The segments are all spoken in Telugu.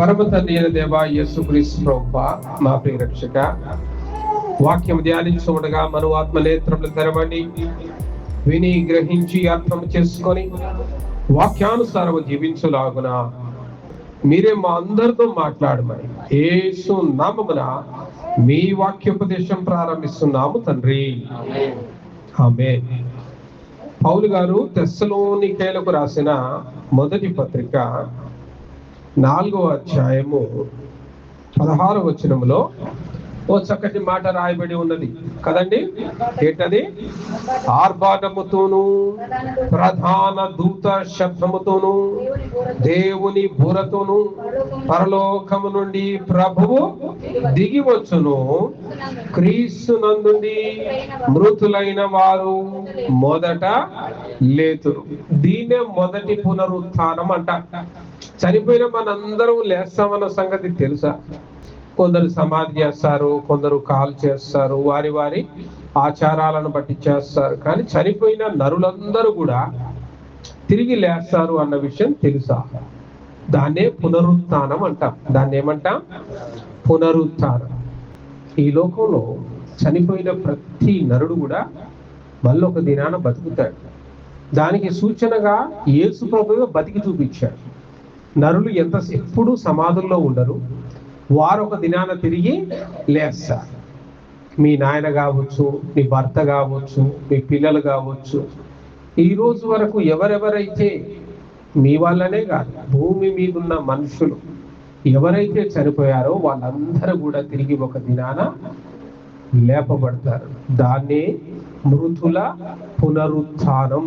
పరమ తల్లి దేవ యేసు క్రీస్తు మా ప్రియ రక్షక వాక్యం ధ్యానించుకుండగా మను ఆత్మ నేత్రములు తెరవండి విని గ్రహించి అర్థం చేసుకొని వాక్యానుసారం జీవించులాగున మీరే మా అందరితో మాట్లాడమని యేసు నామమున మీ వాక్యోపదేశం ప్రారంభిస్తున్నాము తండ్రి. ఆమె పౌలు గారు తెస్సలోనికేలకు రాసిన మొదటి పత్రిక నాలుగో అధ్యాయము పదహారు వచనములో ఓ చక్కటి మాట రాయబడి ఉన్నది. కదండి? ఏంటది? ఆర్భాటముతోను ప్రధాన దూత శబ్దముతోను దేవుని బురతోను పరలోకము నుండి ప్రభువు దిగి వచ్చును. క్రీస్తు నందుండి మృతులైన వారు మొదట లేతురు. దీన్నే మొదటి పునరుత్థానం అంట. చనిపోయిన మనందరం లేస్తామన్న సంగతి తెలుసా? కొందరు సమాధి చేస్తారు కొందరు కాల్ చేస్తారు వారి వారి ఆచారాలను బట్టి చేస్తారు. కానీ చనిపోయిన నరులందరూ కూడా తిరిగి లేస్తారు అన్న విషయం తెలుసా? దాన్నే పునరుత్నం అంటాం. దాన్ని ఏమంటాం? పునరుత్థానం. ఈ లోకంలో చనిపోయిన ప్రతి నరుడు కూడా మళ్ళీ ఒక దినాన బతుకుతాడు. దానికి సూచనగా యేసు ప్రభువు బతికి చూపించాడు. నరులు ఎంత ఎప్పుడు సమాధుల్లో ఉండరు. వారు ఒక దినాన తిరిగి లేస్తారు మీ నాయన కావచ్చు మీ భర్త కావచ్చు మీ పిల్లలు కావచ్చు. ఈ రోజు వరకు ఎవరెవరైతే మీ వల్లనే కాదు భూమి మీద ఉన్న మనుషులు ఎవరైతే చనిపోయారో వాళ్ళందరూ కూడా తిరిగి ఒక దినాన లేపబడతారు. దాన్నే మృతుల పునరుత్థానం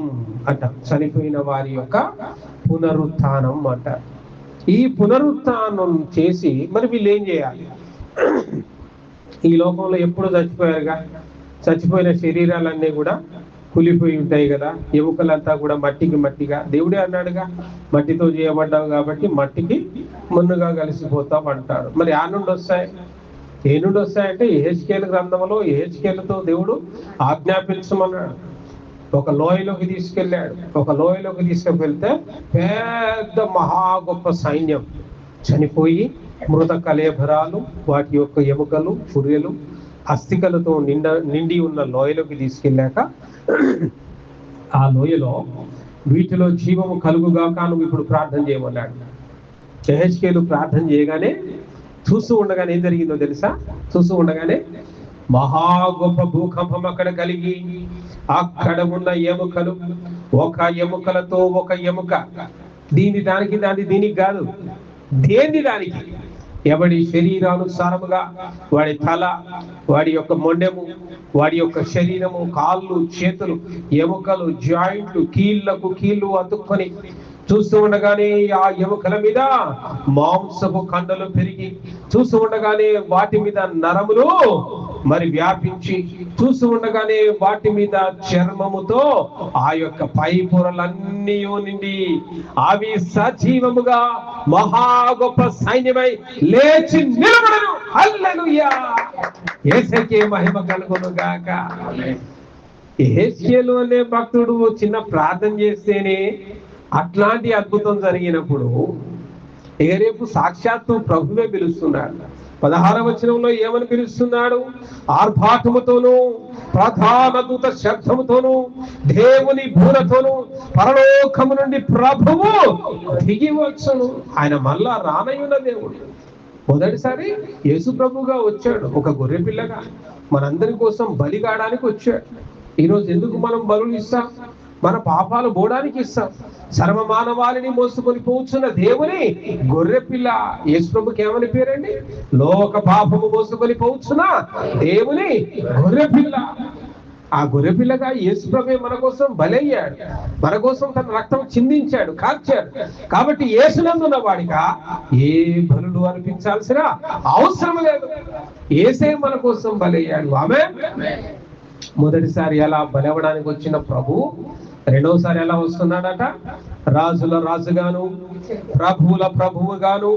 అంట చనిపోయిన వారి యొక్క పునరుత్థానం అంటారు. ఈ పునరుత్నం చేసి మరి వీళ్ళు ఏం చేయాలి? ఈ లోకంలో ఎప్పుడు చచ్చిపోయారుగా? చచ్చిపోయిన శరీరాలన్నీ కూడా కులిపోయి ఉంటాయి కదా. ఎముకలంతా కూడా మట్టికి మట్టిగా. దేవుడే అన్నాడుగా మట్టితో చేయబడ్డావు కాబట్టి మట్టికి మున్నుగా కలిసిపోతావు అంటాడు. మరి ఆ నుండి వస్తాయి? ఏ నుండి వస్తాయంటే ఏహెచ్కేల గ్రంథంలో ఏహెచ్కేలతో దేవుడు ఆజ్ఞాపించమన్నాడు. ఒక లోయలోకి తీసుకెళ్ళాడు. ఒక లోయలోకి తీసుకువెళ్తే పెద్ద మహా గొప్ప సైన్యం చనిపోయి మృత కలేభరాలు వాటి యొక్క ఎముకలు పుర్రెలు అస్థికలతో నిండ నిండి ఉన్న లోయలోకి తీసుకెళ్ళాక ఆ లోయలో వీటిలో జీవము కలుగుగాక నువ్వు ఇప్పుడు ప్రార్థన చేయమన్నాడు. జహెచ్కేలు ప్రార్థన చేయగానే చూస్తూ ఉండగానే ఏం జరిగిందో తెలుసా? చూస్తూ ఉండగానే మహా గొప్ప భూకంపం అక్కడ కలిగి అక్కడ ఉన్న ఎముకలు ఒక ఎముకలతో ఒక ఎముక. దీని దానికి దాని దీనికి కాదు దేని దానికి? ఎవడి శరీరానుసారముగా వాడి తల వాడి యొక్క మొండెము వాడి యొక్క శరీరము కాళ్ళు చేతులు ఎముకలు జాయింట్లు కీళ్ళకు కీళ్ళు అతుక్కొని చూస్తూ ఉండగానే ఆ ఎముకల మీద మాంసపు కండలు పెరిగి చూస్తూ ఉండగానే వాటి మీద నరములు మరి వ్యాపించి చూసి ఉండగానే వాటి మీద చర్మముతో ఆ యొక్క పై పొరలన్నీ నిండి అవి సజీవముగా మహా గొప్ప సైన్యమై లేచి నిలబడను. హల్లెలూయా. మహిమ కలుగును గాక. అనే భక్తుడు చిన్న ప్రార్థన చేస్తేనే అట్లాంటి అద్భుతం జరిగినప్పుడు ఇక రేపు సాక్షాత్తు ప్రభువే పిలుస్తున్నాడు. పదహార వచనంలో ఏమని పిలుస్తున్నాడు? ఆర్భాటముతోనూ ప్రధాన దూత శబ్దముతోనూ దేవుని భూలతోనూ పరలోకము నుండి ప్రభువు దిగి వచ్చును. ఆయన మళ్ళా రానయ్యున్న దేవుడు. మొదటిసారి యేసు ప్రభుగా వచ్చాడు. ఒక గొర్రె పిల్లగా. మనందరి కోసం బలిగాడానికి వచ్చాడు. ఈరోజు ఎందుకు మనం బలులు ఇస్తాం? మన పాపాలు పోవడానికి ఇస్తాం. సర్వ మానవాళిని మోసుకొని పోచున్న దేవుని గొర్రె పిల్ల యేసు ప్రభుకి ఏమని పేరండి? లోక పాపము మోసుకొని పోచున్న దేవుని గొర్రె పిల్ల. ఆ గొర్రె పిల్లగా యేసు ప్రభు మన కోసం బలయ్యాడు. మన కోసం తన రక్తం చిందించాడు కార్చాడు. కాబట్టి యేసునందున్న వాడిగా ఏ బలులు అనిపించాల్సిన అవసరం లేదు. ఏసే మన కోసం బలయ్యాడు. ఆమె మొదటిసారి ఎలా బలవడానికి వచ్చిన ప్రభు? రెండవసారి ఎలా వస్తున్నాడట? రాజుల రాజుగాను ప్రభువుల ప్రభువుగాను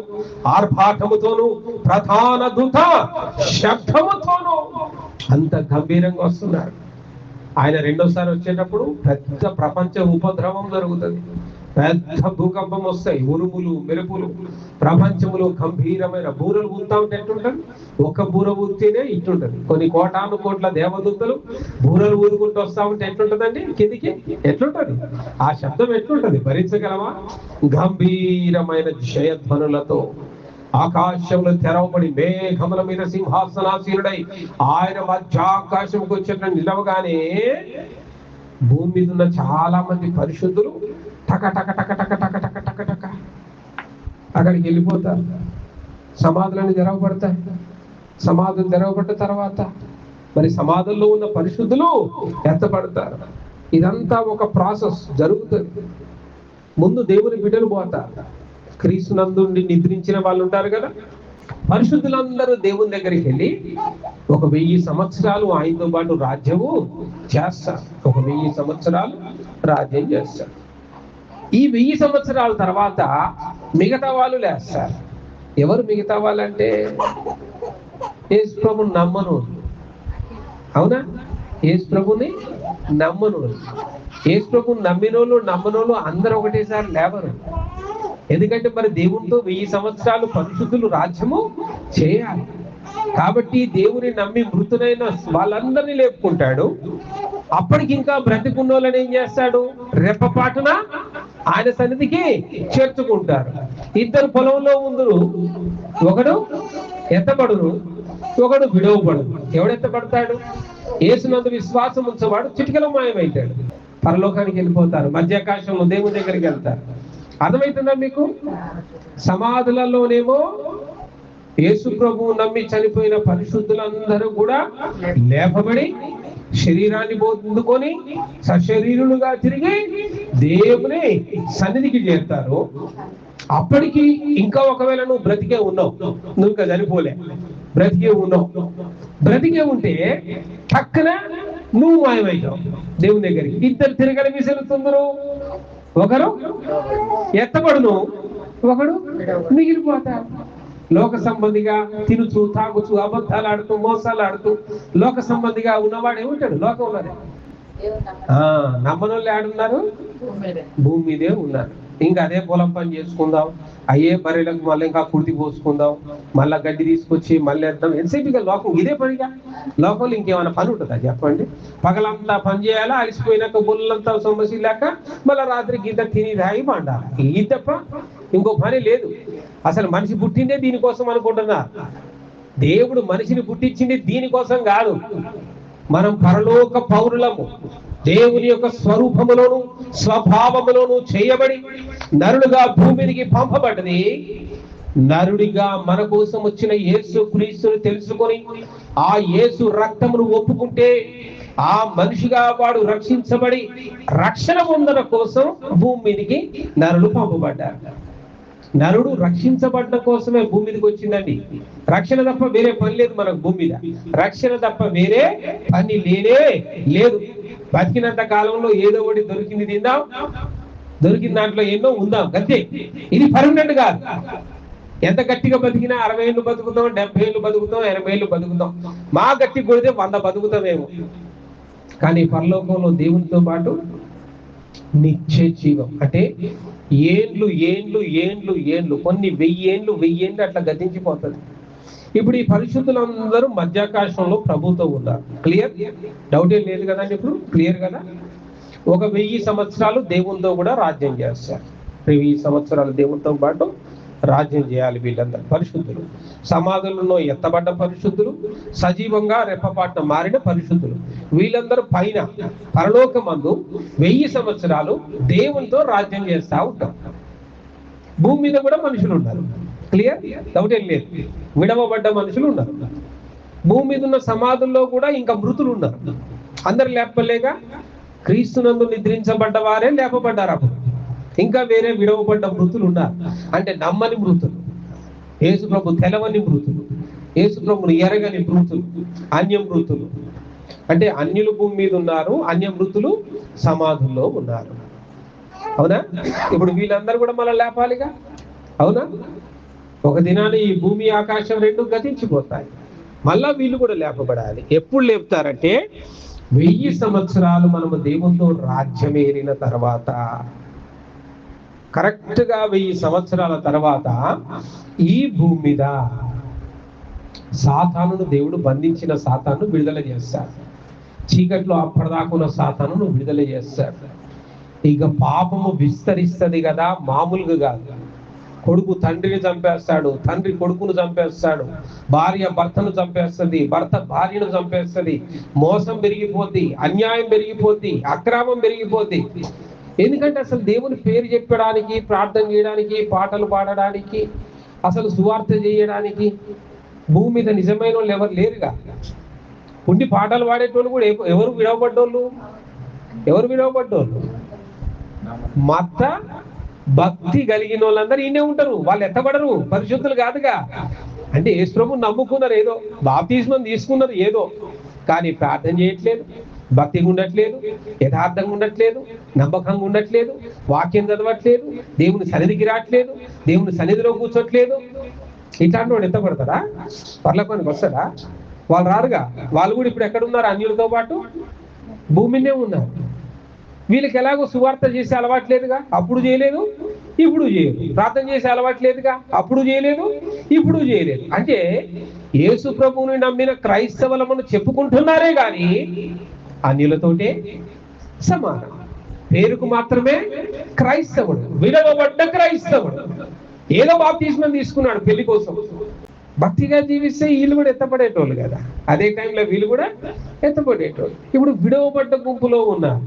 ఆర్భాటముతోను ప్రధాన దూత శబ్దముతోను అంత గంభీరంగా వస్తున్నాడు ఆయన రెండోసారి వచ్చేటప్పుడు పెద్ద ప్రపంచ ఉపద్రవం జరుగుతుంది. పెద్ద భూకంపం వస్తాయి ఉరుములు మెరుపులు ప్రపంచంలో గంభీరమైన బూరలు ఊతా ఉంటే ఎట్లుంటది? ఒక బూర ఊరితేనే ఇట్లుంటది. కొన్ని కోటాను కోట్ల దేవదూతలు బూరలు ఊరుకుంటూ వస్తా ఉంటే ఎట్లుంటదండి? కిందికి ఎట్లుంటది? ఆ శబ్దం ఎట్లుంటది? భరించగలమా? గంభీరమైన జయధ్వనులతో ఆకాశంలో తెరవబడి మేఘముల మీద సింహాసనాశీనుడై ఆయన మధ్యాకాశంకి వచ్చిన నిలవగానే భూమి మీద ఉన్న చాలా మంది పరిశుద్ధులు టక టక టక టక టక టక టక టక అక్కడికి వెళ్ళిపోతారు. సమాధులను తెరవబడతాయి. సమాధులు తెరవబడ్డ తర్వాత మరి సమాధుల్లో ఉన్న పరిశుద్ధులు ఎత్తపడతారు ఇదంతా ఒక ప్రాసెస్ జరుగుతుంది. ముందు దేవుని బిడ్డలు పోతారు. క్రీస్తునందుండి నిద్రించిన వాళ్ళు ఉంటారు కదా. పరిశుద్ధులందరూ దేవుని దగ్గరికి వెళ్ళి ఒక వెయ్యి సంవత్సరాలు ఆయనతో పాటు రాజ్యము చేస్తారు. ఒక వెయ్యి సంవత్సరాలు రాజ్యం చేస్తారు. ఈ వెయ్యి సంవత్సరాల తర్వాత మిగతా వాళ్ళు లేస్తారు. ఎవరు మిగతా వాళ్ళంటే? యేసు ప్రభుని నమ్మను. అవునా? యేసు ప్రభుని నమ్మను. యేసు ప్రభుని నమ్మినోళ్ళు నమ్మనోళ్ళు అందరూ ఒకటేసారి లేవరు. ఎందుకంటే మరి దేవునితో వెయ్యి సంవత్సరాలు పరిశుద్ధులు రాజ్యము చేయాలి. కాబట్టి దేవుని నమ్మి మృతునైన వాళ్ళందరినీ లేపుకుంటాడు. అప్పటికి ఇంకా బ్రతికున్న వాళ్ళని ఏం చేస్తాడు? రెప్పపాటున ఆయన సన్నిధికి చేర్చుకుంటారు. ఇద్దరు పొలంలో ఉందరు. ఒకడు ఎత్తబడును ఒకడు విడవబడును. ఎవడెత్తబడతాడు ఏసునందు విశ్వాసం ఉంచేవాడు చిటికలో మాయమైతాడు. పరలోకానికి వెళ్ళిపోతారు. మధ్యాకాశం దేవుని దగ్గరికి వెళ్తారు. అర్థమవుతుందా మీకు? సమాధులలోనేమో యేసు ప్రభువు నమ్మి చనిపోయిన పరిశుద్ధులందరూ కూడా లేపబడి శరీరాన్ని పొందుకొని సశరీరులుగా తిరిగి దేవుని సన్నిధికి చేరుతారు. అప్పటికి ఇంకా ఒకవేళ నువ్వు బ్రతికే ఉన్నావు నువ్వు ఇంకా చనిపోలే. బ్రతికే ఉన్నావు. బ్రతికే ఉంటే పక్కన నువ్వు మాయమయ్యావు దేవుని దగ్గరికి. ఇద్దరు తిరగల విసులుతుందరు ఒకరు ఎత్తబడును ఒకడు మిగిలిపోతారు లోక సంబంధిగా తినుచు తాగుచు అబద్ధాలు ఆడుతూ మోసాలు ఆడుతూ లోక సంబంధిగా ఉన్నవాడు ఏముంటాడు? లోకంలోనే ఆ నమ్మనోళ్ళు ఆడున్నారు? భూమి మీదే ఉన్నారు. ఇంకా అదే పొలం పని చేసుకుందాం. అయ్యే బర్రెలకు మళ్ళీ ఇంకా కుర్తి పోసుకుందాం. మళ్ళా గడ్డి తీసుకొచ్చి మళ్ళీ వేద్దాం ఎంతసేపుగా లోకం? ఇదే పనిగా? లోకంలో ఇంకేమైనా పని ఉంటుందా? చెప్పండి. పగలంతా పని చేయాలా? అలసిపోయినాక బుల్లంతా సొమ్మసి లేక మళ్ళీ రాత్రి గింత తిని రాయి పండాలి ఇది తప్ప ఇంకో పని లేదు. అసలు మనిషి పుట్టిందే దీనికోసం అనుకుంటున్నా. దేవుడు మనిషిని పుట్టించింది దీనికోసం కాదు. మనం పరలోక పౌరులము. దేవుని యొక్క స్వరూపములోను స్వభావములోను చేయబడి నరుడుగా భూమికి పంపబడ్డది. నరుడిగా మన కోసం వచ్చిన యేసు క్రీస్తుని తెలుసుకొని ఆ యేసు రక్తమును ఒప్పుకుంటే ఆ మనిషిగా వాడు రక్షించబడి రక్షణ పొందడం కోసం భూమి మీదకి నరులు పంపబడ్డారు నరుడు రక్షించబడ్డ కోసమే భూమి మీదకి వచ్చిందండి. రక్షణ తప్ప వేరే పని లేదు మనకు భూమి మీద. రక్షణ తప్ప వేరే పని లేనే లేదు. బతికినంత కాలంలో ఏదో ఒకటి దొరికింది తిందాం. దొరికిన దాంట్లో ఎన్నో ఉందాం. అంతే. ఇది పర్మనెంట్ కాదు. ఎంత గట్టిగా బతికినా అరవై ఏళ్ళు బతుకుతాం డెబ్బై ఏళ్ళు బతుకుతాం ఎనభై ఏళ్ళు బతుకుతాం. మా గట్టి కొడితే వంద బతుకుతామేమో. కానీ పరలోకంలో దేవునితో పాటు నిత్య జీవం. అంటే ఏండ్లు ఏండ్లు ఏండ్లు ఏండ్లు. కొన్ని వెయ్యి ఏండ్లు అట్లా గతించిపోతుంది. ఇప్పుడు ఈ పరిశుద్ధులందరూ మధ్యాకాశంలో ప్రభుతో ఉన్నారు. క్లియర్ డౌట్ ఏం లేదు కదండి ఇప్పుడు క్లియర్ కదా? ఒక వెయ్యి సంవత్సరాలు దేవునితో కూడా రాజ్యం చేస్తారు. వెయ్యి సంవత్సరాలు దేవునితో పాటు రాజ్యం చేయాలి వీళ్ళందరూ. పరిశుద్ధులు. సమాధులలో ఎత్తబడ్డ పరిశుద్ధులు సజీవంగా రెప్పపాటున మారిన పరిశుద్ధులు. వీళ్ళందరూ పైన పరలోకమందు వెయ్యి సంవత్సరాలు దేవునితో రాజ్యం చేస్తా ఉంటాం. భూమి మీద కూడా మనుషులు ఉన్నారు. క్లియర్ డౌట్ ఏం లేదు. విడవబడ్డ మనుషులు ఉన్నారు. భూమి మీద ఉన్న సమాధుల్లో కూడా ఇంకా మృతులు ఉన్నారు. అందరు లేపలేక క్రీస్తునందు నిద్రించబడ్డ వారే లేపబడ్డారు అప్పుడు. ఇంకా వేరే విడవబడ్డ మృతులు ఉన్నారు అంటే నమ్మని మృతులు. ఏసుప్రభు తెలవని మృతులు. యేసుప్రభుని ఎరగని మృతులు. అన్య మృతులు. అంటే అన్యులు భూమి మీద ఉన్నారు అన్య మృతులు సమాధుల్లో ఉన్నారు. అవునా? ఇప్పుడు వీళ్ళందరూ కూడా మళ్ళీ లేపాలిగా? అవునా? ఒక దినాన్ని ఈ భూమి ఆకాశం రెండు గతించిపోతాయి. మళ్ళా వీళ్ళు కూడా లేపబడాలి. ఎప్పుడు లేపుతారంటే వెయ్యి సంవత్సరాలు మనము దేవునితో రాజ్యమేరిన తర్వాత. కరెక్ట్గా వెయ్యి సంవత్సరాల తర్వాత ఈ భూమి మీద సాతానును దేవుడు బంధించిన సాతాను విడుదల చేస్తాడు. చీకట్లో అప్పటిదాకున్న సాతానును విడుదల చేస్తాడు. ఇక పాపము విస్తరిస్తుంది కదా మామూలుగా కాదు. కొడుకు తండ్రిని చంపేస్తాడు తండ్రి కొడుకును చంపేస్తాడు భార్య భర్తను చంపేస్తుంది భర్త భార్యను చంపేస్తుంది మోసం పెరిగిపోద్ది అన్యాయం పెరిగిపోద్ది అక్రమం పెరిగిపోద్ది. ఎందుకంటే అసలు దేవుని పేరు చెప్పడానికి ప్రార్థన చేయడానికి పాటలు పాడడానికి అసలు సువార్త చేయడానికి భూమి మీద నిజమైన వాళ్ళు ఎవరు లేరుగా. ఉండి పాటలు పాడేటోళ్ళు కూడా ఎవరు విడవబడ్డోళ్ళు? ఎవరు విడవబడ్డోళ్ళు? మత భక్తి కలిగిన వాళ్ళందరూ ఈయనే ఉంటారు. వాళ్ళు ఎత్తబడరు. పరిశుద్ధులు కాదుగా. అంటే యేసుప్రభు నమ్ముకున్నారు ఏదో. బాప్తిస్మం తీసుకున్నారు ఏదో. కానీ ప్రార్థన చేయట్లేదు. భక్తిగా ఉండట్లేదు యథార్థంగా ఉండట్లేదు నమ్మకంగా ఉండట్లేదు వాక్యం చదవట్లేదు దేవుని సన్నిధికి రావట్లేదు దేవుని సన్నిధిలో కూర్చోట్లేదు. ఇట్లాంటి వాడు ఎత్తపడతారా పర్లకోనికి వస్తారా? వాళ్ళు రారుగా? వాళ్ళు కూడా ఇప్పుడు ఎక్కడ ఉన్నారు? అన్యులతో పాటు భూమినే ఉన్నారు. వీళ్ళకి ఎలాగో సువార్త చేసే అలవాట్లేదుగా అప్పుడు చేయలేదు ఇప్పుడు చేయలేదు. ప్రార్థన చేసే అలవాట్లేదుగా అప్పుడు చేయలేదు ఇప్పుడు చేయలేదు. అంటే యేసు ప్రభువుని నమ్మిన క్రైస్తవులమని చెప్పుకుంటున్నారే కానీ అన్యులతోటే సమానం. పేరుకు మాత్రమే క్రైస్తవుడు విడవబడ్డ క్రైస్తవుడు. ఏదో బాప్తిస్మం తీసుకున్నాడు పెళ్ళి కోసం. భక్తిగా జీవిస్తే వీళ్ళు కూడా ఎత్తపడేటోళ్ళు కదా. అదే టైంలో వీళ్ళు కూడా ఎత్తపడేటోళ్ళు ఇప్పుడు విడవబడ్డ గుంపులో ఉన్నారు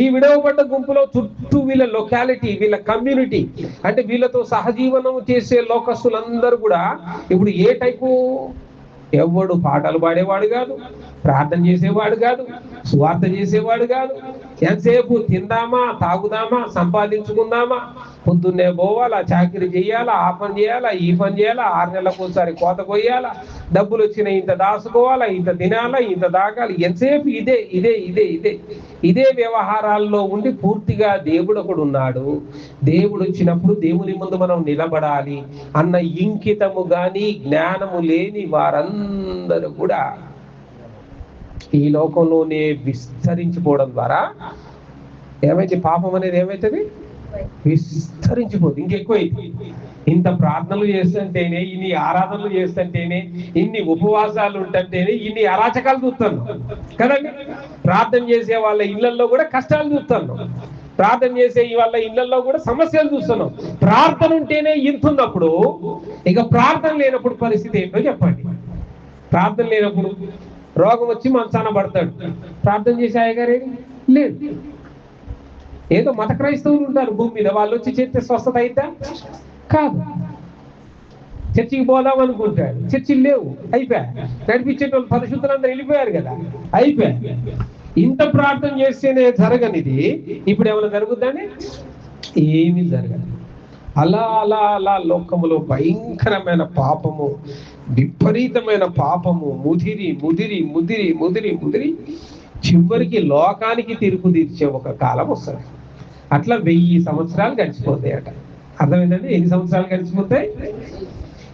ఈ విడవబడ్డ గుంపులో చుట్టూ వీళ్ళ లొకాలిటీ వీళ్ళ కమ్యూనిటీ అంటే వీళ్ళతో సహజీవనం చేసే లోకస్తులందరూ కూడా ఇప్పుడు ఏ టైపు ఎవడు పాటలు పాడేవాడు కాదు ప్రార్థన చేసేవాడు కాదు సువార్త చేసేవాడు కాదు. ఎంతసేపు తిందామా తాగుదామా సంపాదించుకుందామా పొద్దున్నే పోవాలా చాకరీ చేయాలా ఆ పని చేయాలా ఈ పని చేయాలా ఆరు నెలలకు ఒకసారి కోత కొయ్యాలా డబ్బులు వచ్చిన ఇంత దాసుకోవాలా ఇంత తినాలా ఇంత దాకాలి ఎంతసేపు ఇదే ఇదే ఇదే ఇదే. ఇదే వ్యవహారాల్లో ఉండి పూర్తిగా దేవుడు ఒకడు ఉన్నాడు. దేవుడు వచ్చినప్పుడు దేవుని ముందు మనం నిలబడాలి. అన్న ఇంకితము గాని జ్ఞానము లేని వారందరూ కూడా ఈ లోకంలోనే విస్తరించిపోవడం ద్వారా ఏమైతే పాపం అనేది ఏమైతుంది? విస్తరించిపోదు. ఇంకెక్కువైంది ఇంత ప్రార్థనలు చేస్తుంటేనే ఇన్ని ఆరాధనలు చేస్తుంటేనే ఇన్ని ఉపవాసాలు ఉంటుంటేనే ఇన్ని అరాచకాలు చూస్తాను కదండి ప్రార్థన చేసే వాళ్ళ ఇళ్ళలో కూడా కష్టాలు చూస్తాను ప్రార్థన చేసే వాళ్ళ ఇళ్ళలో కూడా సమస్యలు చూస్తున్నాం ప్రార్థన ఉంటేనే ఇంతున్నప్పుడు ఇక ప్రార్థన లేనప్పుడు పరిస్థితి ఏంటో చెప్పండి. ప్రార్థన లేనప్పుడు రోగం వచ్చి మంచాన పడతాడు. ప్రార్థన చేసే అయ్యగారేది లేదు. ఏదో మత క్రైస్తవులు ఉంటారు భూమి మీద వాళ్ళు వచ్చి చేస్తే స్వస్థత అయిద్దా? కాదు. చర్చికి పోదాం అనుకుంటాడు చర్చిలు లేవు. అయిపోయా. నడిపించేటోళ్ళు పరిశుద్ధులందరూ వెళ్ళిపోయారు కదా. అయిపోయా. ఇంత ప్రార్థన చేస్తేనే జరగనిది. ఇప్పుడు ఏమైనా జరుగుద్దని? ఏమీ జరగదు. అలా అలా అలా లోకములో భయంకరమైన పాపము విపరీతమైన పాపము ముదిరి ముదిరి ముదిరి ముదిరి ముదిరి. చివరికి లోకానికి తీర్పు తీర్చే ఒక కాలం వస్తుంది. అట్లా వెయ్యి సంవత్సరాలు గడిచిపోతాయట. అర్థమైందండి? ఎన్ని సంవత్సరాలు గడిచిపోతాయి?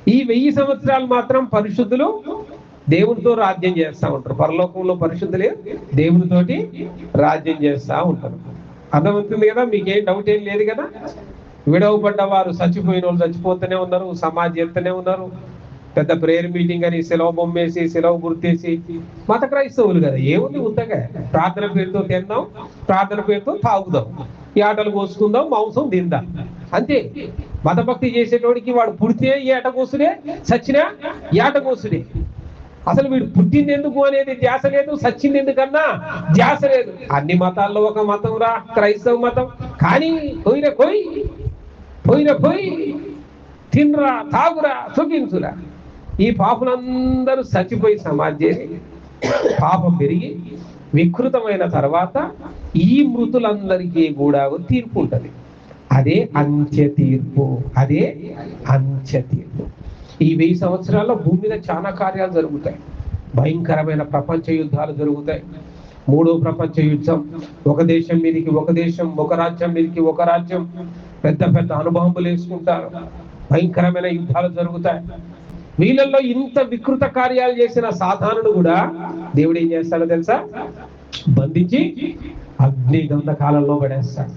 ఈ వెయ్యి సంవత్సరాలు మాత్రం పరిశుద్ధులు దేవునితో రాజ్యం చేస్తా ఉంటారు. పరలోకంలో పరిశుద్ధులే దేవునితోటి రాజ్యం చేస్తూ ఉంటారు. అర్థమవుతుంది కదా? మీకేం డౌట్ ఏం లేదు కదా? విడవబడ్డ వారు చచ్చిపోయిన వాళ్ళు చచ్చిపోతూనే ఉన్నారు. సమాజ్ చేస్తూనే ఉన్నారు. పెద్ద ప్రేయర్ మీటింగ్ అని సెలవు బొమ్మేసి సెలవు గుర్తేసి మత క్రైస్తవులు కదా ఏముంది ఉత్తగా? ప్రార్థన పేరుతో తిందాం ప్రార్థన పేరుతో తాగుదాం. ఈ ఆటలు కోసుకుందాం మాంసం తిందాం. అంతే. మతభక్తి చేసేటోడికి వాడు పుడితే ఈ ఆట కోసుడే చచ్చినా ఈ ఆట కోసుడే. అసలు వీడు పుట్టింది ఎందుకు అనేది ధ్యాస లేదు సచ్చింది ఎందుకన్నా? ధ్యాస లేదు. అన్ని మతాల్లో ఒక మతం రా క్రైస్తవ మతం. కానీ పోయిన పోయి పోయిన పోయి తినరా తాగురా సుఖించురా. ఈ పాపులందరూ చచ్చిపోయి సమాధి చేసి పాపం పెరిగి వికృతమైన తర్వాత ఈ మృతులందరికీ కూడా తీర్పు ఉంటుంది. అదే అంత్య తీర్పు అదే అంత్య తీర్పు. ఈ వెయ్యి సంవత్సరాల్లో భూమి మీద చాలా కార్యాలు జరుగుతాయి. భయంకరమైన ప్రపంచ యుద్ధాలు జరుగుతాయి. మూడో ప్రపంచ యుద్ధం ఒక దేశం మీదకి ఒక దేశం ఒక రాజ్యం మీదకి ఒక రాజ్యం. పెద్ద పెద్ద అనుభవములు వేసుకుంటారు. భయంకరమైన యుద్ధాలు జరుగుతాయి. వీళ్ళల్లో ఇంత వికృత కార్యాలు చేసిన సాధారణుడు కూడా దేవుడు ఏం చేస్తాడో తెలుసా? బంధించి అగ్ని గంధకాలంలో పడేస్తాడు.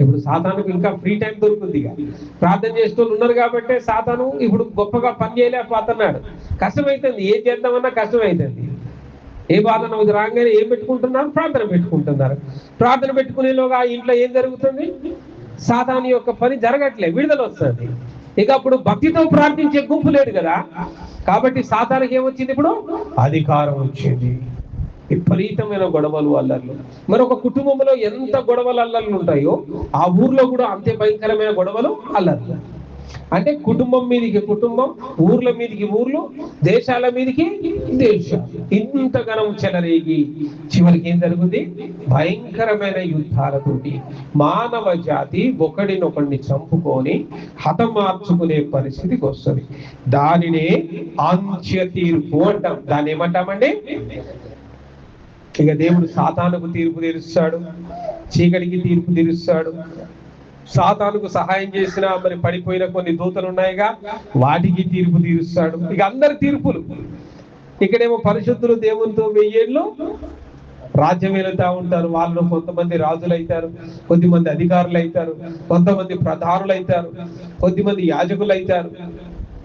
ఇప్పుడు సాతానుకు ఇంకా ఫ్రీ టైం దొరుకుతుంది ఇక. ప్రార్థన చేస్తూ ఉన్నారు కాబట్టి సాతాను ఇప్పుడు గొప్పగా పని చేయలేకపోతున్నాడు. కష్టమైతుంది. ఏం చేద్దామన్నా కష్టమైతుంది. ఏ బాధ నాకు రాగానే ఏం పెట్టుకుంటున్నారు? ప్రార్థన పెట్టుకుంటున్నారు. ప్రార్థన పెట్టుకునేలోగా ఇంట్లో ఏం జరుగుతుంది? సాతాను యొక్క పని జరగట్లే విడుదల వస్తుంది ఇక అప్పుడు భక్తితో ప్రార్థించే గుంపు లేదు కదా. కాబట్టి సాతానికి ఏమొచ్చింది ఇప్పుడు? అధికారం వచ్చింది. విపరీతమైన గొడవలు అల్లర్లు. మరి ఒక కుటుంబంలో ఎంత గొడవలు అల్లర్లు ఉంటాయో ఆ ఊర్లో కూడా అంతే భయంకరమైన గొడవలు అల్లర్లు. అంటే కుటుంబం మీదికి కుటుంబం ఊర్ల మీదికి ఊర్లు దేశాల మీదికి దేశాలు ఇంతగానం చెలరేగి చివరికి ఏం జరుగుతుంది భయంకరమైన యుద్ధాలతోటి మానవ జాతి ఒకడినొకడిని చంపుకొని హతమార్చుకునే పరిస్థితికి వస్తుంది. దానినే అంత్య తీర్పు అంటాం. దాన్ని ఏమంటామండి? ఇక దేవుడు సాతానుకు తీర్పు తీరుస్తాడు చీకటికి తీర్పు తీరుస్తాడు సాతానుకు సహాయం చేసిన మరి పడిపోయిన కొన్ని దూతలు ఉన్నాయిగా వాటికి తీర్పు తీరుస్తాడు. ఇక అందరి తీర్పులు. ఇక్కడేమో పరిశుద్ధులు దేవునితో వెయ్యేళ్ళు రాజ్యం వెళుతా ఉంటారు. వాళ్ళు కొంతమంది రాజులు అవుతారు కొద్దిమంది అధికారులు అవుతారు కొంతమంది ప్రధానులు అవుతారు కొద్దిమంది యాజకులు అవుతారు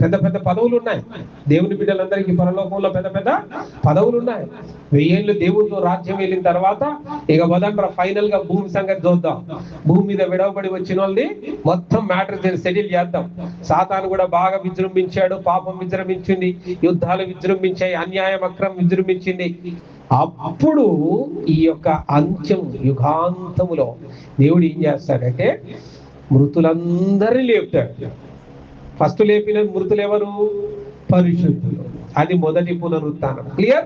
పెద్ద పెద్ద పదవులు ఉన్నాయి. దేవుని బిడ్డలందరికీ పరలోకంలో పెద్ద పెద్ద పదవులు ఉన్నాయి. వెయ్యేళ్ళు దేవుడితో రాజ్యం వెళ్ళిన తర్వాత ఇక మొదట ఫైనల్గా భూమి సంగతి చూద్దాం. భూమి మీద విడవబడి వచ్చిన వాళ్ళని మొత్తం మ్యాటర్ సెటిల్ చేద్దాం. సాతాను కూడా బాగా విజృంభించాడు పాపం విజృంభించింది యుద్ధాలు విజృంభించాయి అన్యాయం అక్రమం విజృంభించింది. అప్పుడు ఈ యొక్క అంత్యం యుగాంతములో దేవుడు ఏం చేస్తాడంటే మృతులందరినీ లేపుతాడు. ఫస్ట్ లేపిన మృతులు ఎవరు? పరిశుద్ధులు. అది మొదటి పునరుత్థానం. క్లియర్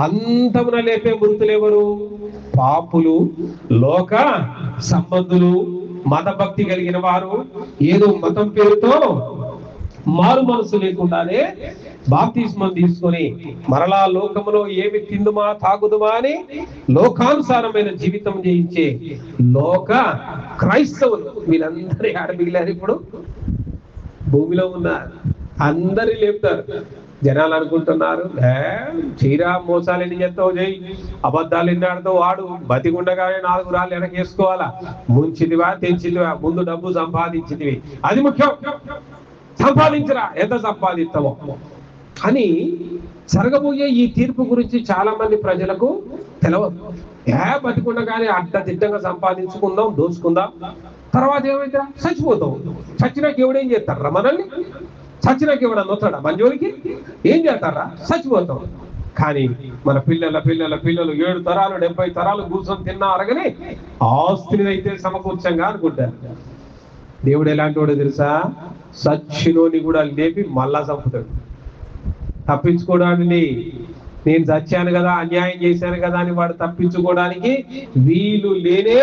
అంతమున లేపే మృతులు ఎవరు? పాపులు లోక సంబంధులు మత భక్తి కలిగిన వారు. ఏదో మతం పేరుతో మారు మనసు లేకుండానే బాప్తిస్మం తీసుకొని మరలా లోకములో ఏమి తిందుమా తాగుదుమా అని లోకానుసారమైన జీవితం చేయించే లోక క్రైస్తవులు. వీళ్ళందరూ ఆడ మిగిలారు ఇప్పుడు? భూమిలో ఉన్నారు అందరి లేపుతారు. జనాలు అనుకుంటున్నారు "ఏ, చీరా మోసాలు ఎన్ని చేస్తావు చేయి అబద్ధాలు ఎన్ని ఆడతావు వాడు బతికుండగానే నాలుగు రాళ్ళు వెనకేసుకోవాలా? ముంచిదివా తెంచిదివా ముందు డబ్బు సంపాదించిదివి అది ముఖ్యం. సంపాదించరా ఎంత సంపాదిస్తావో. అని జరగబోయే ఈ తీర్పు గురించి చాలా మంది ప్రజలకు తెలవదు. ఏ బతికుండగానే అడ్డదిడ్డంగా సంపాదించుకుందాం దోచుకుందాం. తర్వాత ఏమైతే చచ్చిపోతాం చచ్చినాక ఏం చేస్తారా మనల్ని? చచ్చినాక ఎవడన్నా వస్తాడా మన జోలికి? ఏం చేస్తారా చచ్చిపోతాం. కానీ మన పిల్లల పిల్లల పిల్లలు ఏడు తరాలు డెబ్బై తరాలు కూర్చొని తిన్నా అరగని ఆస్తిని అయితే సమకూర్చంగా అనుకుంటారు. దేవుడు ఎలాంటి వాడు తెలుసా? సచ్చినోని కూడా లేపి మళ్ళా చంపుతాడు. తప్పించుకోవడానికి నేను చచ్చాను కదా అన్యాయం చేశాను కదా అని వాడు తప్పించుకోవడానికి వీలు లేనే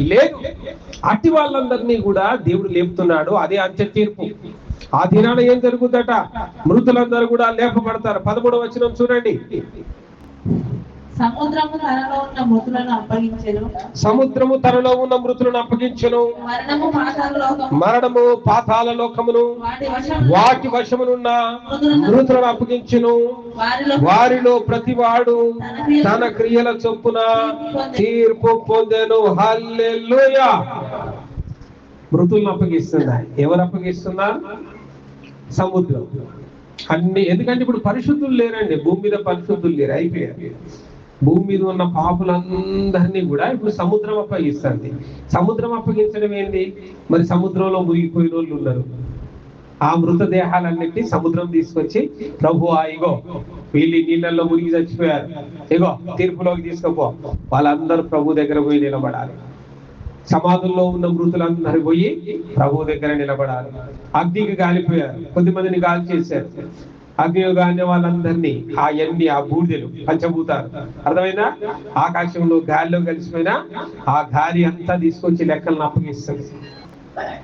లేదు. అట్టి వాళ్ళందరినీ కూడా దేవుడు లేపుతున్నాడు. అదే అంత్య తీర్పు. ఆ దినాన ఏం జరుగుతుందట? మృతులందరూ కూడా లేపబడతారు. పదమూడవ వచనం చూడండి. సముద్రము తనలో ఉన్న మృతులను అప్పగించెను. సముద్రము తనలో ఉన్న మృతులను అప్పగించెను. మరణము పాతాల లోకమును. వాటి వశము వాటి వశమునున్న మృతులను అప్పగించును. వారిలో వారిలో ప్రతివాడు తన క్రియల చొప్పున తీర్పు పొందెను. హల్లెలూయా. మృతులను అప్పగిస్తుందా ఎవరు అప్పగిస్తున్నారు సముద్రం. అన్ని ఎందుకంటే ఇప్పుడు పరిశుద్ధులు లేరండి. భూమి మీద పరిశుద్ధులు లేరు. అయిపోయారు. భూమి మీద ఉన్న పాపులందరినీ కూడా ఇప్పుడు సముద్రం అప్పగిస్తుంది. సముద్రం అప్పగించడం ఏంటి మరి సముద్రంలో మునిగిపోయిన వాళ్ళు ఉన్నారు. ఆ మృతదేహాలన్నిటి సముద్రం తీసుకొచ్చి ప్రభు ఆ ఇగో వీళ్ళు నీళ్ళల్లో మునిగి చచ్చిపోయారు. ఇగో తీర్పులోకి తీసుకుపో. వాళ్ళందరూ ప్రభు దగ్గర పోయి నిలబడాలి. సమాధుల్లో ఉన్న మృతులందరూ పోయి ప్రభు దగ్గర నిలబడాలి. అగ్నికి గాలిపోయారు. కొద్దిమందిని గాలి చేశారు. అగ్నియోగాన్ని వాళ్ళందరినీ ఆ ఎండి ఆ బూడిదలు పంచభూతాలు. అర్థమైనా ఆకాశంలో గాలిలో కలిసిపోయినా ఆ గాలి అంతా తీసుకొచ్చి లెక్కలను అప్పగిస్తుంది.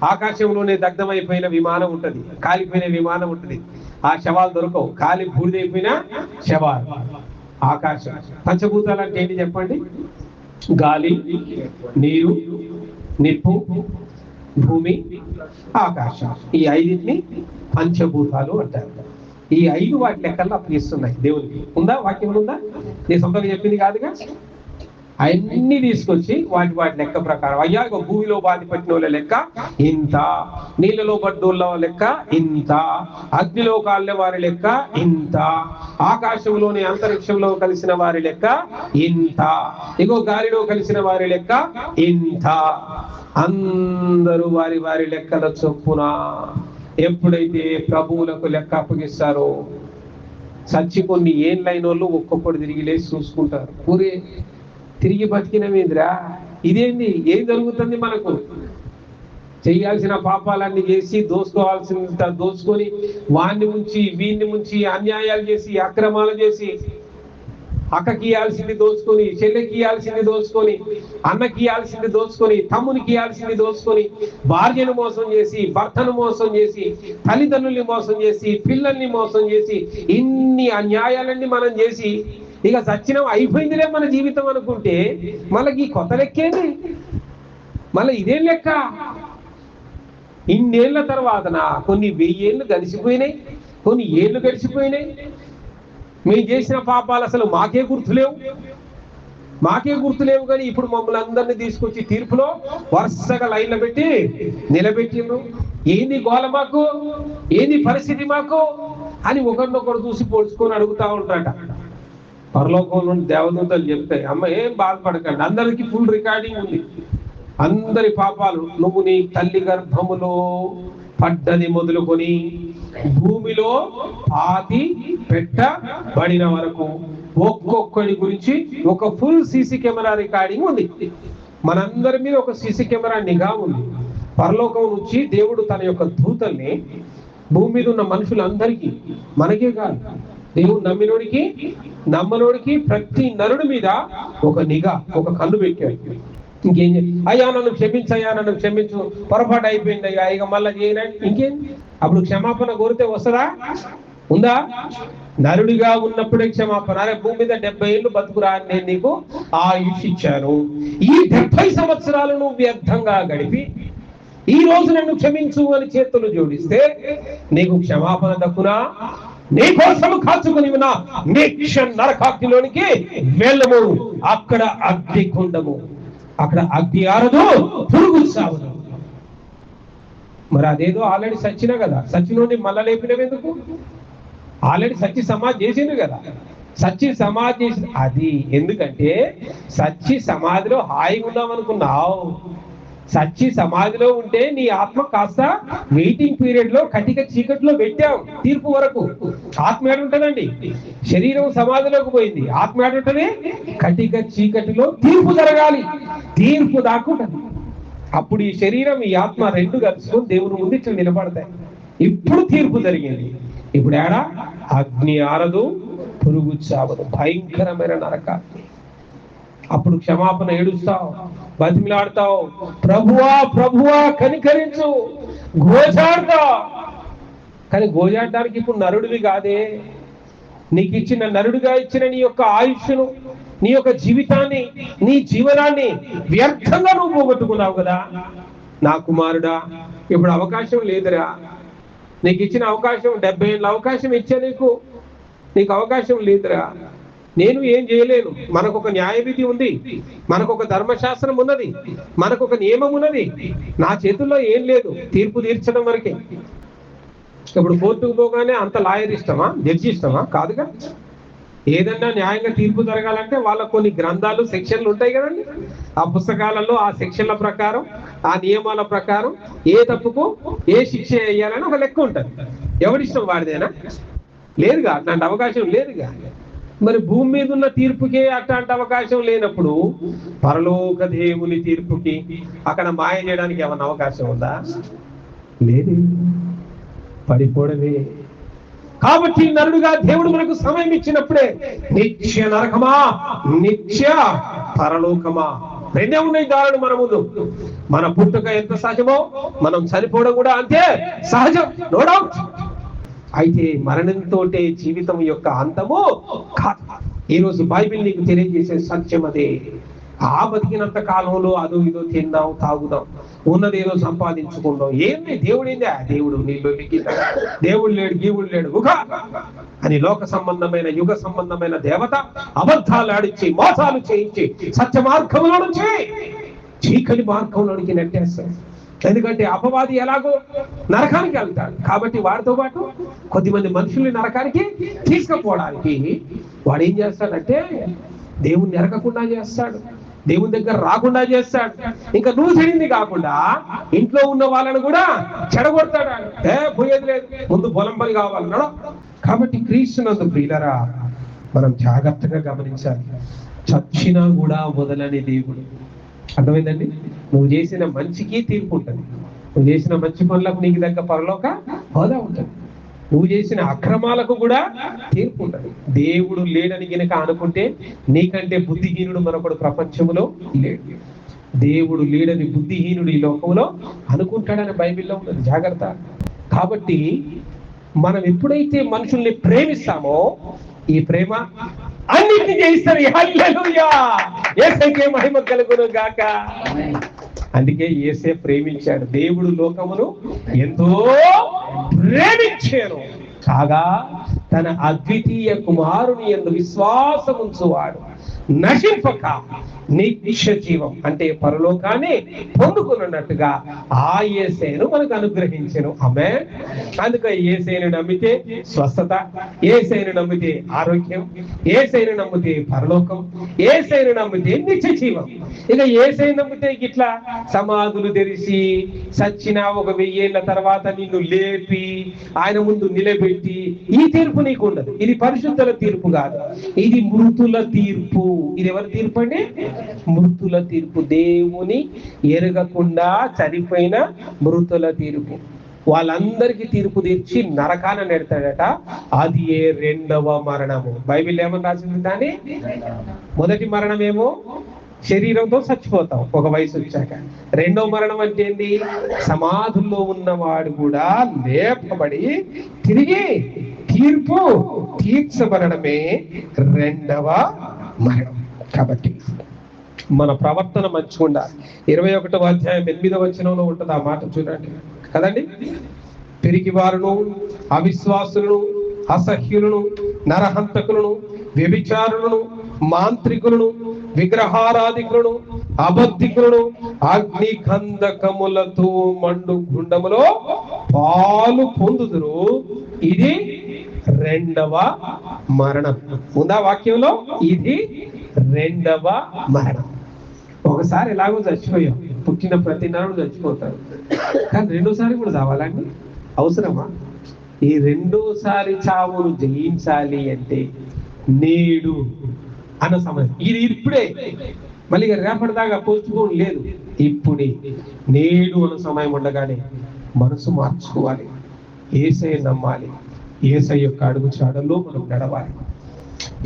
ఆకాశంలోనే దగ్ధమైపోయిన విమానం ఉంటది కాలిపోయిన విమానం ఉంటది. ఆ శవాలు దొరకవు కాలి బూడిదైపోయిన శవాలు. ఆకాశం. పంచభూతాలు అంటే ఏంటి చెప్పండి? గాలి నీరు నిప్పు భూమి ఆకాశం. ఈ ఐదింటిని పంచభూతాలు అంటారు. ఈ ఐదు వాటి లెక్కల్లో అప్పగిస్తున్నాయి దేవునికి. ఉందా? వాక్యం ఉందా? నీ సొంతంగా చెప్పింది కాదుగా? అన్ని తీసుకొచ్చి వాటి వాటి లెక్క ప్రకారం. అయ్యా ఇక భూమిలో బాధి పట్టిన వాళ్ళ లెక్క ఇంత నీళ్ళలో పడ్డోళ్ళ లెక్క ఇంత అగ్నిలో కాళ్ళ వారి లెక్క ఇంత ఆకాశంలోని అంతరిక్షంలో కలిసిన వారి లెక్క ఇంత ఇగో గాలిలో కలిసిన వారి లెక్క ఇంత. అందరూ వారి వారి లెక్కల చొప్పున ఎప్పుడైతే ప్రభువులకు లెక్క అప్పగిస్తారో చచ్చి కొన్ని ఏళ్ళైన వాళ్ళు ఒక్కొక్కటి తిరిగి లేచి చూసుకుంటారు. ఊరే తిరిగి బతికినమేందిరా? ఇదేంది? ఏం జరుగుతుంది మనకు? చేయాల్సిన పాపాలన్నీ చేసి దోసుకోవాల్సిన దోచుకొని వాణ్ణి ముంచి వీణ్ణి ముంచి అన్యాయాలు చేసి అక్రమాలు చేసి అక్కకి ఇవ్వాల్సింది దోచుకొని చెల్లెకి ఇవ్వాల్సింది దోచుకొని అన్నకి ఇవ్వాల్సింది దోచుకొని తమ్మునికి ఇవ్వాల్సింది దోచుకొని భార్యను మోసం చేసి భర్తను మోసం చేసి తల్లిదండ్రుల్ని మోసం చేసి పిల్లల్ని మోసం చేసి ఇన్ని అన్యాయాలన్నీ మనం చేసి ఇక సచ్చినం అయిపోయిందిలే మన జీవితం అనుకుంటే మనకి ఈ కొత్త లెక్కేంది మళ్ళీ ఇదేం లెక్క? ఇన్నేళ్ళ తర్వాతన కొన్ని వెయ్యేళ్ళు గడిచిపోయినాయి కొన్ని ఏళ్ళు గడిచిపోయినాయి మేము చేసిన పాపాలు అసలు మాకే గుర్తులేవు. మాకే గుర్తులేవు కానీ ఇప్పుడు మమ్మల్ని అందరినీ తీసుకొచ్చి తీర్పులో వరుసగా లైన్లో పెట్టి నిలబెట్టిండ్రు. ఏంది గోల మాకు? ఏంది పరిస్థితి మాకు? అని ఒకరినొకరు చూసి పోల్చుకొని అడుగుతా ఉంటాట పరలోకం నుండి దేవదూతలు చెప్తాయి అమ్మ ఏం బాధపడకండి అందరికీ ఫుల్ రికార్డింగ్ ఉంది. అందరి పాపాలు నువ్వు నీ తల్లి గర్భములో పడ్డది మొదలుకొని భూమిలో పాతి పెట్టబడిన వరకు ఒక్కొక్కడి గురించి ఒక ఫుల్ సీసీ కెమెరా రికార్డింగ్ ఉంది. మనందరి మీద ఒక సీసీ కెమెరా నిఘా ఉంది. పరలోకం నుంచి దేవుడు తన యొక్క దూతల్ని భూమి మీద ఉన్న మనుషులందరికీ మనకే కాదు దేవుడు నమ్మినోడికి నమ్మనోడికి ప్రతి నరుడి మీద ఒక నిఘా ఒక కన్ను పెట్టాడు. ఇంకేం అయ్యా నన్ను క్షమించయ్యా నన్ను క్షమించు. పొరపాటు అయిపోయింది అయ్యా. ఇక మళ్ళీ చేయనండి ఇంకేం అప్పుడు క్షమాపణ కోరితే వస్తుందా? ఉందా? నరుడిగా ఉన్నప్పుడే క్షమాపణ. అరే భూమి మీద డెబ్బై ఏళ్ళు బతుకురా అని నేను నీకు ఆయుష్ ఇచ్చాను ఈ డెబ్బై సంవత్సరాలు నువ్వు వ్యర్థంగా గడిపి ఈ రోజు నన్ను క్షమించు అని చేతులు జోడిస్తే నీకు క్షమాపణ దక్కునా? నీ కోసం కాచుకుని ఉన్న నిక్ష నరకాగ్నిలోనికి వెళ్ళము. అక్కడ అగ్నికుండము. అక్కడ అగ్ని ఆరదు పురుగు సావదు. మరి అదేదో ఆల్రెడీ సచ్చినా కదా. సచ్చినోడిని మళ్ళా లేపినవెందుకు ఆల్రెడీ సచ్చి సమాధి చేసిండు కదా. సచ్చి సమాధి చేసి అది ఎందుకంటే సచ్చి సమాధిలో హాయిగా ఉందాం అనుకున్నావు సచ్చి సమాధిలో ఉంటే నీ ఆత్మ కాస్త వెయిటింగ్ పీరియడ్లో కటిక చీకట్లో పెట్టావు తీర్పు వరకు. ఆత్మ ఏడు ఉంటదండి? శరీరం సమాధిలోకి పోయింది. ఆత్మ ఉంటది? కటిక చీకటిలో తీర్పు జరగాలి. తీర్పు దాక్కుంటది అప్పుడు ఈ శరీరం ఈ ఆత్మ రెండు కలుసుకొని దేవుని ముందు ఇట్లా నిలబడతాయి. ఇప్పుడు తీర్పు జరిగింది. ఇప్పుడు ఏడా? అగ్ని ఆరదు పురుగు చావదు. భయంకరమైన నరకాన్ని అప్పుడు క్షమాపణ ఏడుస్తావు బతిమిలాడతావు. ప్రభువా ప్రభువా కనికరించు. గోజాడతావు కానీ గోజాడడానికి ఇప్పుడు నరుడివి కాదే. నీకు ఇచ్చిన నరుడుగా ఇచ్చిన నీ యొక్క ఆయుష్ను నీ యొక్క జీవితాన్ని నీ జీవనాన్ని వ్యర్థంగా నువ్వు పోగొట్టుకున్నావు కదా. నా కుమారుడా ఇప్పుడు అవకాశం లేదురా. నీకు ఇచ్చిన అవకాశం డెబ్బై ఏళ్ళ అవకాశం ఇచ్చా నీకు. నీకు అవకాశం లేదురా. నేను ఏం చేయలేను. మనకు ఒక న్యాయవిధి ఉంది. మనకు ఒక ధర్మశాస్త్రం ఉన్నది. మనకు ఒక నియమం ఉన్నది. నా చేతుల్లో ఏం లేదు. తీర్పు తీర్చడం వరకే. ఇప్పుడు కోర్టుకు పోగానే అంత లాయర్ ఇష్టమా? జడ్జి ఇష్టమా? కాదుగా. ఏదన్నా న్యాయంగా తీర్పు జరగాలంటే వాళ్ళ కొన్ని గ్రంథాలు సెక్షన్లు ఉంటాయి కదండి. ఆ పుస్తకాలలో ఆ సెక్షన్ల ప్రకారం ఆ నియమాల ప్రకారం ఏ తప్పుకు ఏ శిక్ష వేయాలని ఒక లెక్క ఉంటుంది. ఎవరిష్టం వాడిదేనా? లేదుగా. అట్లాంటి అవకాశం లేదుగా. మరి భూమి మీద ఉన్న తీర్పుకే అట్లాంటి అవకాశం లేనప్పుడు పరలోక దేవుని తీర్పుకి అక్కడ మాయ చేయడానికి ఏమన్నా అవకాశం ఉందా? లేదు. పడిపోవడమే కాబట్టి నరుడుగా దేవుడు మనకు సమయం ఇచ్చినప్పుడే నిత్య నరకమా? నిత్య పరలోకమా? రెండే ఉన్నాయి దారులు మన ముందు. మన పుట్టుక ఎంత సహజమో మనం చనిపోవడం కూడా అంతే సహజం. నో డౌట్ అయితే మరణంతో జీవితం యొక్క అంతము కాదు. ఈ రోజు బైబిల్ నీకు తెలియజేసే సత్యం అదే. ఆ బతికినంత కాలంలో అదో ఇదో తిందాం తాగుదాం ఉన్నదేదో సంపాదించుకుందాం. ఏంది దేవుడు ఆ దేవుడు నీళ్ళు దేవుడు లేడు గీవుడు లేడు ఉగ. అని లోక సంబంధమైన యుగ సంబంధమైన దేవత అబద్ధాలు ఆడిచ్చి మోసాలు చేయించి సత్య మార్గంలో నుంచి చీకటి మార్గంలోనికి నెట్టేస్తాడు ఎందుకంటే అపవాది ఎలాగో నరకానికి వెళ్తాడు. కాబట్టి వాడితో పాటు కొద్దిమంది మనుషుల్ని నరకానికి తీసుకుపోవడానికి వాడు ఏం చేస్తాడంటే దేవుణ్ణి ఎరగకుండా చేస్తాడు. దేవుని దగ్గర రాకుండా చేస్తాడు. ఇంకా నువ్వు చెడింది కాకుండా ఇంట్లో ఉన్న వాళ్ళని కూడా చెడగొడతాడు. ఏ పోయేది లేదు. ముందు పొలం పని కావాలన్నాడు కాబట్టి క్రీస్తునందు ప్రియులరా మనం జాగ్రత్తగా గమనించాలి. చచ్చినా కూడా వదలని దేవుడు. అర్థమైందండి? నువ్వు చేసిన మంచికి తీర్పు ఉంటుంది. నువ్వు చేసిన మంచి పనులకు నీకు దగ్గర పరలోక హోదా ఉంటుంది. నువ్వు చేసిన అక్రమాలకు కూడా తీర్పు ఉంటుంది. దేవుడు లేడని గినక అనుకుంటే నీకంటే బుద్ధిహీనుడు మరొకడు ప్రపంచంలో లేడు. దేవుడు లేడని బుద్ధిహీనుడు ఈ లోకంలో అనుకుంటాడని బైబిల్లో ఉన్నది. జాగ్రత్త. కాబట్టి మనం ఎప్పుడైతే మనుషుల్ని ప్రేమిస్తామో ఈ ప్రేమ అన్నిటిని జయిస్తారు యేసయ్యకే మహిమ కలుగును గాక అందుకే యేసే ప్రేమించాడు. దేవుడు లోకమును ఎంతో ప్రేమించాను కాగా తన అద్వితీయ కుమారుని ఎందు విశ్వాసం ఉంచువాడు నశింపక నిత్య జీవం అంటే పరలోకాన్ని పొందుకున్నట్టుగా ఆ ఏసేను మనకు అనుగ్రహించను. ఆమె అందుకే ఏసేను నమ్మితే స్వస్థత ఏసేను నమ్మితే ఆరోగ్యం ఏసేను నమ్మితే పరలోకం ఏసేను నమ్మితే నిత్య జీవం. ఇక ఏసై నమ్మితే ఇట్లా సమాధులు తెరిచి సచ్చిన ఒక వెయ్యేళ్ళ తర్వాత నిన్ను లేపి ఆయన ముందు నిలబెట్టి ఈ తీర్పు నీకు ఉండదు. ఇది పరిశుద్ధుల తీర్పు కాదు. ఇది మృతుల తీర్పు. ఇది ఎవరి తీర్పు అండి? మృతుల తీర్పు. దేవుని ఎరగకుండా చనిపోయిన మృతుల తీర్పు. వాళ్ళందరికీ తీర్పు తీర్చి నరకాన నెడతాడట. అది ఏ రెండవ మరణము. బైబిల్ ఏమని రాసింది దాన్ని మొదటి మరణం ఏమో? శరీరంతో చచ్చిపోతాం. ఒక వయసు వచ్చాక. రెండవ మరణం అంటే ఏంటి సమాధుల్లో ఉన్నవాడు కూడా లేపబడి తిరిగి తీర్పు తీర్చబడమే రెండవ మరణం. కాబట్టి మన ప్రవర్తన మంచిగా ఉండాలి. ఇరవై ఒకటవ అధ్యాయం ఎనిమిదవ వచనంలో ఉంటుంది ఆ మాట చూడండి. కదండి? పెరిగి వారును అవిశ్వాసులను అసహ్యులను నరహంతకులను వ్యభిచారులను మాంత్రికులను విగ్రహారాధికులను అబద్ధికులను అగ్ని కందకములతో మండు గుండములో పాలు పొందుదురు. ఇది రెండవ మరణం. ఉందా వాక్యంలో? ఇది రెండవ మరణం. ఒకసారి ఎలాగో చచ్చిపోయాం. పుట్టిన ప్రతి నరుడు కానీ రెండోసారి కూడా చావాలండి? అవసరమా? ఈ రెండోసారి చావును జయించాలి అంటే నేడు అన్న సమయం. ఇది ఇప్పుడే. మళ్ళీ రేపటిదాకా పోస్ట్పోన్ లేదు. ఇప్పుడే. నేడు అన్న సమయం ఉండగానే మనసు మార్చుకోవాలి. ఏసై నమ్మాలి. ఏసై యొక్క అడుగు చాడల్లో మనం నడవాలి.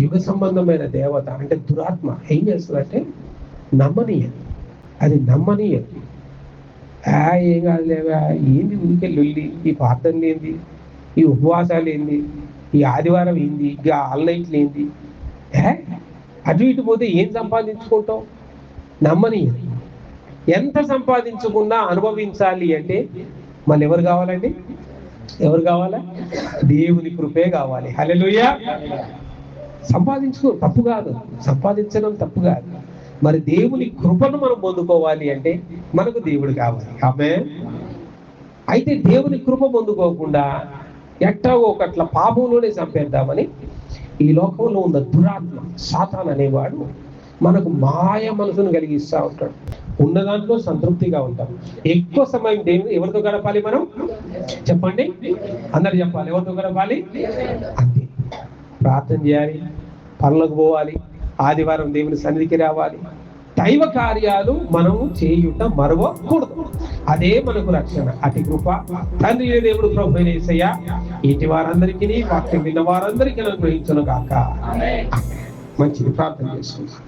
యుగ సంబంధమైన దేవత అంటే దురాత్మ ఏం చేస్తుందంటే నమ్మనీయదు అది నమ్మనీయదు ఆ ఏం కాదులేవా ఏంది ఊరికే లొల్లి? ఈ ప్రార్థనలు ఏంది? ఈ ఉపవాసాలు ఏంది? ఈ ఆదివారం ఏంది? ఇక ఆల్ నైట్లు ఏంది? ఏ? అటు ఇటు పోతే ఏం సంపాదించుకుంటావు? నమ్మనీయదు ఎంత సంపాదించుకున్నా అనుభవించాలి అంటే మళ్ళీ ఎవరు కావాలండి? ఎవరు కావాలా? దేవుని కృపే కావాలి. హల్లెలూయా. సంపాదించుకో తప్పు కాదు. సంపాదించడం తప్పు కాదు. మరి దేవుని కృపను మనం పొందుకోవాలి అంటే మనకు దేవుడు కావాలి. ఆమె అయితే దేవుని కృప పొందుకోకుండా ఎట్టా ఒకట్ల పాపంలోనే చంపేద్దామని ఈ లోకంలో ఉన్న దురాత్మ సాతాన్ అనేవాడు మనకు మాయ మనసును కలిగిస్తా ఉంటాడు. ఉన్న దాంట్లో సంతృప్తిగా ఉంటాం. ఎక్కువ సమయం దేవుడు ఎవరితో గడపాలి మనం? చెప్పండి. అందరు చెప్పాలి. ఎవరితో గడపాలి? అంతే. ప్రార్థన చేయాలి. పనులకు పోవాలి. ఆదివారం దేవుని సన్నిధికి రావాలి. దైవ కార్యాలు మనము చేయుట మరవకూడదు. అదే మనకు రక్షణ. అతి కృప. తండ్రి దేవుడు ప్రభు యేసయ్య ఇంటి వారందరికీ వాక్యం విన్న వారందరికీ అనుగ్రహించను గాక. మంచిది ప్రార్థన చేసుకుందాం.